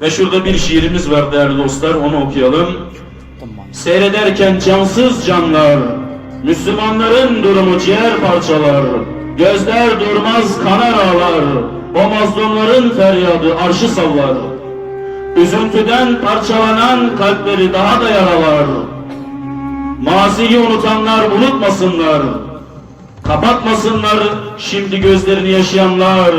Ve şurada bir şiirimiz var değerli dostlar, onu okuyalım. Seyrederken cansız canlar, Müslümanların durumu ciğer parçalar, gözler durmaz kanar ağlar, o mazlumların feryadı arşı sallar. Üzüntüden parçalanan kalpleri daha da yaralar. Maziyi unutanlar unutmasınlar. Kapatmasınlar şimdi gözlerini yaşayanlar.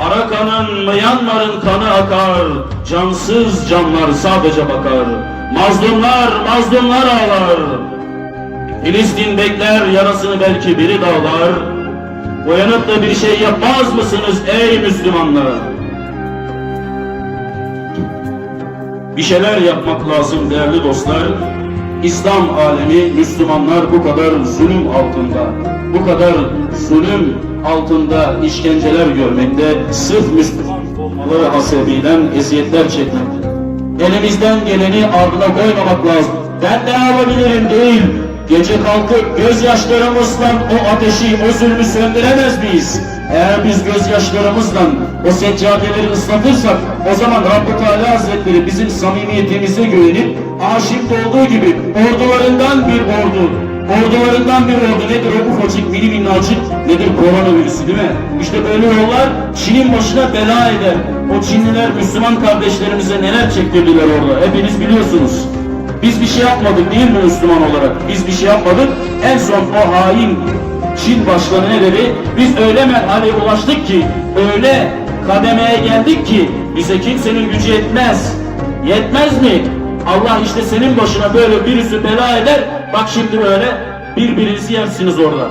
Arakan'ın, Myanmar'ın kanı akar. Cansız canlar sadece bakar. Mazlumlar, mazlumlar ağlar. Filistin bekler yarasını belki biri dağlar. Uyanıp da bir şey yapmaz mısınız ey Müslümanlar? Bir şeyler yapmak lazım değerli dostlar. İslam alemi, Müslümanlar bu kadar zulüm altında, bu kadar zulüm altında işkenceler görmekte, sırf Müslüman olmaları hasebiyle eziyetler çekmekte. Elimizden geleni ardına koymamak lazım. Ben ne yapabilirim değil. Gece kalkıp gözyaşlarımızla o ateşi, o zulmü söndüremez miyiz? Eğer biz gözyaşlarımızla o seccadeleri ıslatırsak o zaman Rabbü Teala Hazretleri bizim samimiyetimize güvenip şimdi olduğu gibi ordularından bir ordu ordularından bir ordu nedir o ufacık mini minnacık nedir koronavirüsü değil mi? İşte böyle yollar Çin'in başına bela eder. O Çinliler Müslüman kardeşlerimize neler çektirdiler orada hepiniz biliyorsunuz. Biz bir şey yapmadık değil mi Müslüman olarak? Biz bir şey yapmadık. En son o hain Çin başkanı ne dedi? Biz öyle merhaleye ulaştık ki, öyle kademeye geldik ki bize kimsenin gücü yetmez. Yetmez mi? Allah işte senin başına böyle virüsü bela eder. Bak şimdi böyle birbirinizi yersiniz orada.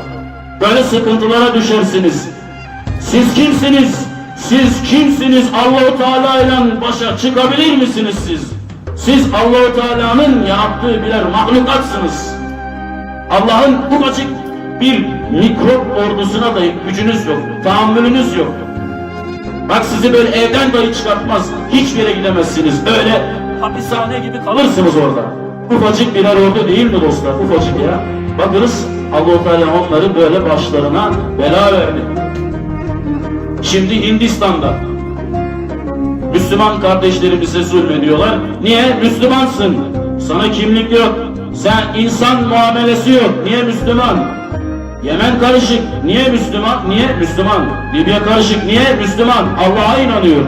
Böyle sıkıntılara düşersiniz. Siz kimsiniz? Siz kimsiniz? Allahu Teala ile başa çıkabilir misiniz siz? Siz Allahu Teala'nın yarattığı birer mahlukatsınız. Allah'ın ufacık bir mikrop ordusuna da gücünüz yok, tahammülünüz yok. Bak sizi böyle evden dahi çıkartmaz, hiçbir yere gidemezsiniz. Öyle hapishane gibi kalırsınız orada. Ufacık birer ordu değil mi dostlar? Ufacık ya. Bakınız Allah-u Teala onları böyle başlarına bela verdi. Şimdi Hindistan'da Müslüman kardeşlerimize zulmediyorlar. Niye? Müslümansın. Sana kimlik yok. Sen insan muamelesi yok. Niye Müslüman? Yemen karışık. Niye Müslüman? Niye Müslüman? Libya karışık. Niye Müslüman? Allah'a inanıyor.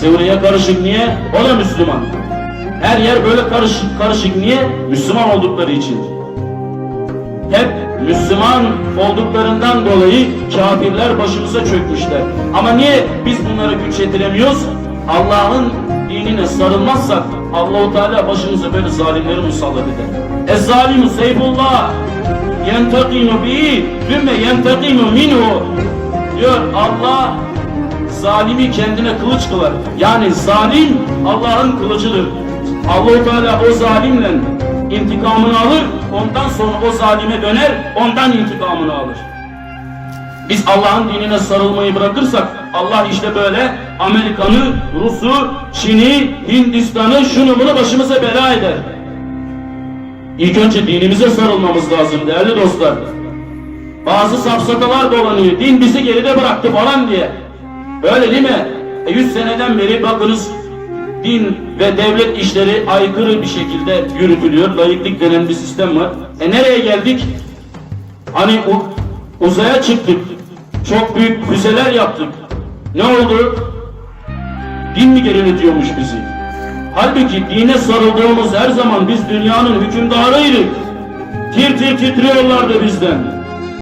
Suriye karışık. Niye? O da Müslüman. Her yer böyle karışık karışık. Niye? Müslüman oldukları için. Hep Müslüman olduklarından dolayı kafirler başımıza çökmüşler. Ama niye biz bunlara güç yetiremiyoruz? Allah'ın dinine sarılmazsak Allahu Teala başımıza böyle zalimleri musallat eder. Ez zalimu seyfullah yentakimu bihi thümme yentakimu minhu diyor Allah zalimi kendine kılıç kılar. Yani zalim Allah'ın kılıcıdır. Allahu Teala o zalimle intikamını alır, ondan sonra o zalime döner, ondan intikamını alır. Biz Allah'ın dinine sarılmayı bırakırsak Allah işte böyle Amerikan'ı, Rus'u, Çin'i, Hindistan'ı, şunu bunu başımıza bela eder. İlk önce dinimize sarılmamız lazım değerli dostlar. Bazı safsatalar dolanıyor. Din bizi geride bıraktı falan diye. Öyle değil mi? E 100 seneden beri bakınız din ve devlet işleri aykırı bir şekilde yürütülüyor. Layıklık denen bir sistem var. E nereye geldik? Hani uzaya çıktık. Çok büyük füzeler yaptık. Ne oldu? Din mi geriletiyormuş bizi? Halbuki dine sarıldığımız her zaman biz dünyanın hükümdarıydık. Tir tir titriyorlardı bizden.